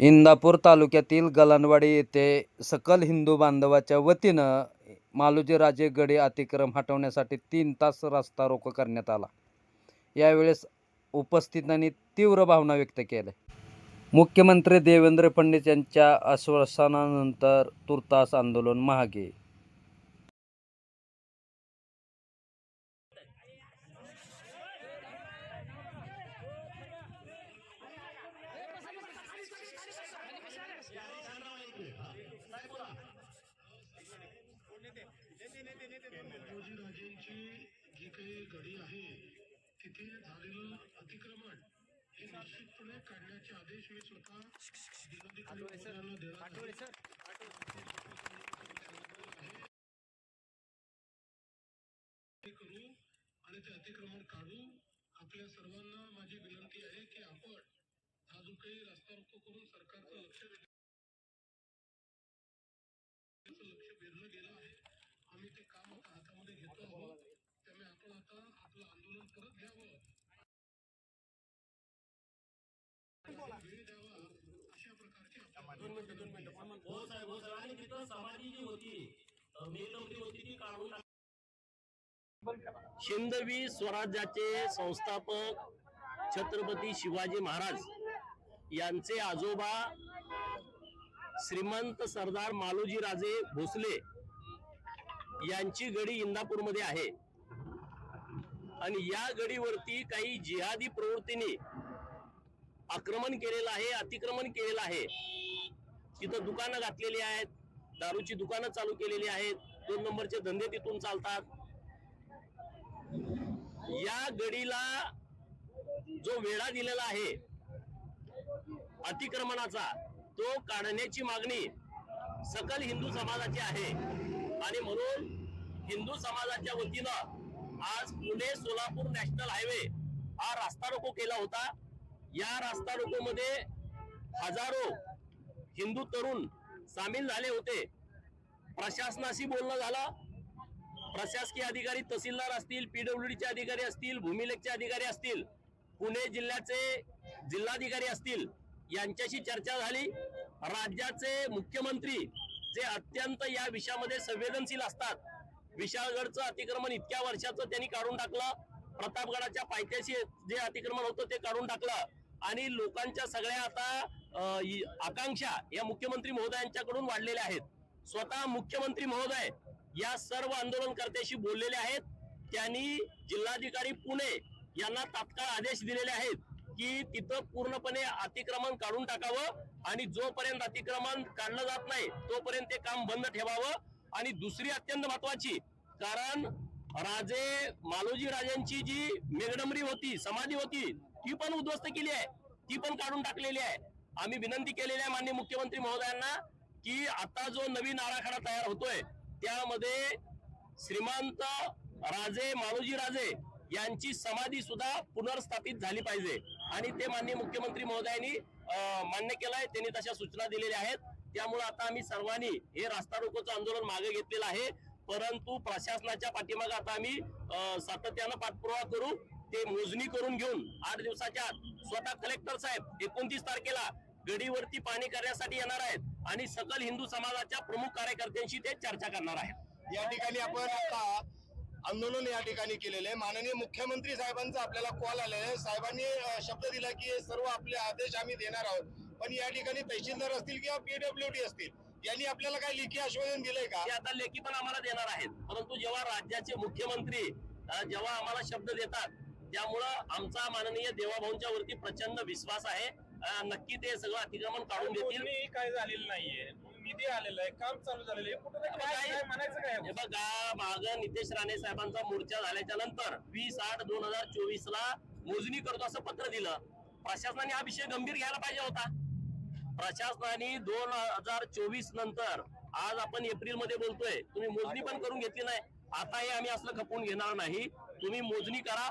इंदापूर तालुक्यातील गलांडवाडी येथे सकल हिंदू बांधवाच्या वतीनं मालोजीराजे गडी अतिक्रम हटवण्यासाठी तीन तास रस्ता रोको करण्यात आला. यावेळेस उपस्थितांनी तीव्र भावना व्यक्त केल्या. मुख्यमंत्री देवेंद्र फडणवीस यांच्या आश्वासनानंतर तुर्तास आंदोलन महागे. राजेंची जी काही गडी आहे तिथे झालेलं अतिक्रमण हे निश्चितपणे काढण्याचे आदेश मी स्वतः जिल्हाधिकारी देणार करू आणि ते अतिक्रमण काढू. आपल्या सर्वांना माझी विनंती आहे की आपण हा जो काही रस्ता रोको करून सरकारचं लक्ष वेध- त्याचं लक्ष वेधलं गेलं आहे आम्ही हातामध्ये घेतो आहोत त्यामुळे आपण आता आपलं आंदोलन करत घ्यावं वेळ द्यावा अशा प्रकारची हो साहेब हो साहेब आणि तिथं समाधी जी होती होती ती काढून स्वराज्याचे संस्थापक छत्रपती शिवाजी महाराज यांचे आजोबा श्रीमंत सरदार मालोजी राजे भोसले यांची गडी इंदापूरमध्ये आहे. आणि या गडीवरती काही जिहादी प्रवृत्तीने आक्रमण केलेलं आहे अतिक्रमण केलेलं आहे. तिथं दुकानं घातलेली आहेत दारूची दुकानं चालू केलेली आहेत दोन नंबरचे धंदे तिथून चालतात. या गडीला जो वेढा दिलेला आहे अतिक्रमणाचा तो काढण्याची मागणी सकल हिंदू समाजाची आहे. आणि म्हणून हिंदू समाजाच्या वतीनं आज पुणे सोलापूर नॅशनल हायवे हा रास्ता रोको केला होता. या रास्ता रोको मध्ये हजारो हिंदू तरुण सामील झाले होते. प्रशासनाशी बोलणं झालं. प्रशासकीय अधिकारी तहसीलदार असतील पीडब्ल्यूडीचे अधिकारी असतील भूमिलेखचे अधिकारी असतील पुणे जिल्ह्याचे जिल्हाधिकारी असतील यांच्याशी चर्चा झाली. राज्याचे मुख्यमंत्री जे अत्यंत या विषयामध्ये संवेदनशील असतात विशाळगडचं अतिक्रमण इतक्या वर्षाचं त्यांनी काढून टाकलं. प्रतापगडाच्या पायथ्याशी जे अतिक्रमण होतं ते काढून टाकलं. आणि लोकांच्या सगळ्या आता आकांक्षा या मुख्यमंत्री महोदयांच्याकडून वाढलेल्या आहेत. स्वतः मुख्यमंत्री महोदय या सर्व आंदोलनकर्त्याशी बोललेले आहेत. त्यांनी जिल्हाधिकारी पुणे यांना तात्काळ आदेश दिलेले आहेत की तिथं पूर्णपणे अतिक्रमण काढून टाकावं आणि जोपर्यंत अतिक्रमण काढलं जात नाही तोपर्यंत ते काम बंद ठेवावं. आणि दुसरी अत्यंत महत्वाची कारण राजे मालोजी राजांची जी मेघडमरी होती समाधी होती ती पण उद्ध्वस्त केली आहे. ती पण काढून टाकलेली आहे. आम्ही विनंती केलेली आहे माननीय मुख्यमंत्री महोदयांना की आता जो नवीन आराखडा तयार होतोय त्यामध्ये श्रीमंत राजे मालोजी राजे यांची समाधी सुद्धा पुनर्स्थापित झाली पाहिजे. आणि ते माननीय मुख्यमंत्री महोदयांनी मान्य केलंय त्यांनी तशा सूचना दिलेल्या आहेत. त्यामुळे आता आम्ही सर्वांनी हे रास्ता रोकोचं आंदोलन मागे घेतलेलं आहे. परंतु प्रशासनाच्या पाठीमागे आता आम्ही सातत्यानं पाठपुरावा करू ते मोजणी करून घेऊन आठ दिवसाच्या आत स्वतः कलेक्टर साहेब एकोणतीस तारखेला गडीवरती पाणी करण्यासाठी येणार आहेत आणि सकल हिंदू समाजाच्या प्रमुख कार्यकर्त्यांशी ते चर्चा करणार आहेत. या ठिकाणी आपण आता आंदोलन या ठिकाणी केलेले आहे. माननीय मुख्यमंत्री साहेबांचा आपल्याला कॉल आलेला आहे साहेबांनी शब्द दिला की सर्व आपले आदेश आम्ही देणार आहोत. पण या ठिकाणी तहसीलदार असतील किंवा पीडब्ल्यूडी असतील यांनी आपल्याला काही लेखी आश्वासन दिलंय का? आता लेखी पण आम्हाला देणार आहेत. परंतु जेव्हा राज्याचे मुख्यमंत्री जेव्हा आम्हाला शब्द देतात त्यामुळं आमचा माननीय देवाभाऊंच्या वरती प्रचंड विश्वास आहे. नक्की ते सगळं अतिक्रमण काढून देतील. काय झालेली नाहीये. निधी आलेला आहे काम चालू झालेलं आहे. कुठं काय- काय म्हणायचं काय? हे बघा माग नितेश राणे साहेबांचा मोर्चा झाल्याच्यानंतर वीस आठ दोन हजार चोवीस ला मोजणी करतो असं पत्र दिलं. प्रशासनाने हा विषय गंभीर घ्यायला पाहिजे होता. प्रशासनाने दोन हजार चोवीस नंतर आज आपण एप्रिलमध्ये बोलतोय. तुम्ही मोजणी पण करून घेतली नाही. आता हे आम्ही असलं खपवून घेणार नाही. तुम्ही मोजणी करा.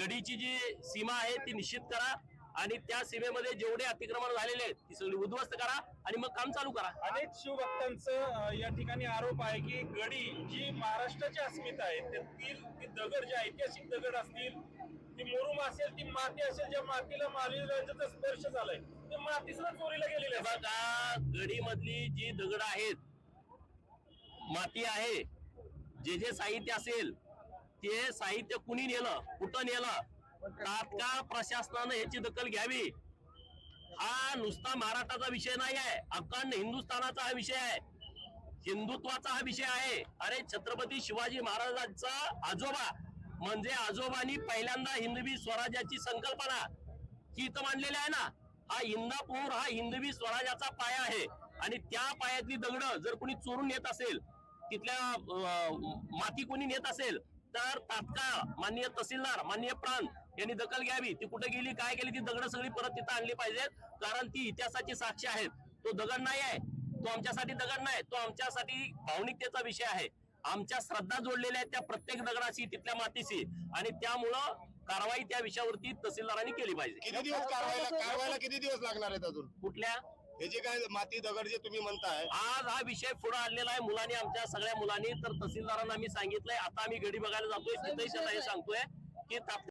गडीची जी सीमा आहे ती निश्चित करा. आणि त्या सीमेमध्ये जेवढे अतिक्रमण झालेले आहेत ती सगळी उद्ध्वस्त करा आणि मग काम चालू करा. अनेक शिवभक्तांचं या ठिकाणी आरोप आहे की गडी जी महाराष्ट्राची अस्मिता आहे त्यातील ती दगड जे ऐतिहासिक दगड असतील ती मुरुम असेल ती माती असेल ज्या मातीला महावीरांचा स्पर्श झालाय ते माती सुद्धा चोरीला गेलेली आहे बघा गडी मधली जी दगड आहेत माती आहे जे जे साहित्य असेल ते साहित्य कुणी नेलं कुठं नेलं? तात्काळ प्रशासनानं याची दखल घ्यावी. हा नुसता महाराष्ट्राचा विषय नाही आहे अखंड हिंदुस्थानाचा हा विषय आहे. हिंदुत्वाचा हा विषय आहे. अरे छत्रपती शिवाजी महाराजांचा आजोबा म्हणजे आजोबांनी पहिल्यांदा हिंदवी स्वराज्याची संकल्पना ही इथं मांडलेली आहे ना? हा इंदापूर हा हिंदवी स्वराज्याचा पाया आहे. आणि त्या पायातली दगड जर कोणी चोरून येत असेल तिथल्या माती कोणी नेत असेल तर तात्काळ माननीय तहसीलदार माननीय प्रांत यांनी दखल घ्यावी. ती कुठे गेली काय केली ती दगड सगळी परत तिथं आणली पाहिजेत. कारण ती इतिहासाची साक्षी आहेत. तो दगड नाही आहे. तो आमच्यासाठी दगड नाही. तो आमच्यासाठी भावनिकतेचा विषय आहे. आमच्या श्रद्धा जोडलेल्या आहेत त्या प्रत्येक दगडाशी तिथल्या मातीशी. आणि त्यामुळं कारवाई त्या विषयावरती तहसीलदारांनी केली पाहिजे. किती दिवस कारवायला किती दिवस लागणार आहेत अजून? कुठल्या? हे जे काय माती दगड जे तुम्ही म्हणताय. आज हा विषय पुढे आणलेला आहे. मुलांनी आमच्या सगळ्या मुलांनी तर तहसीलदारांना मी सांगितलंय. आता आम्ही गडी बघायला जातोय. तिथेही त्यांना हे सांगतोय की तात्काळ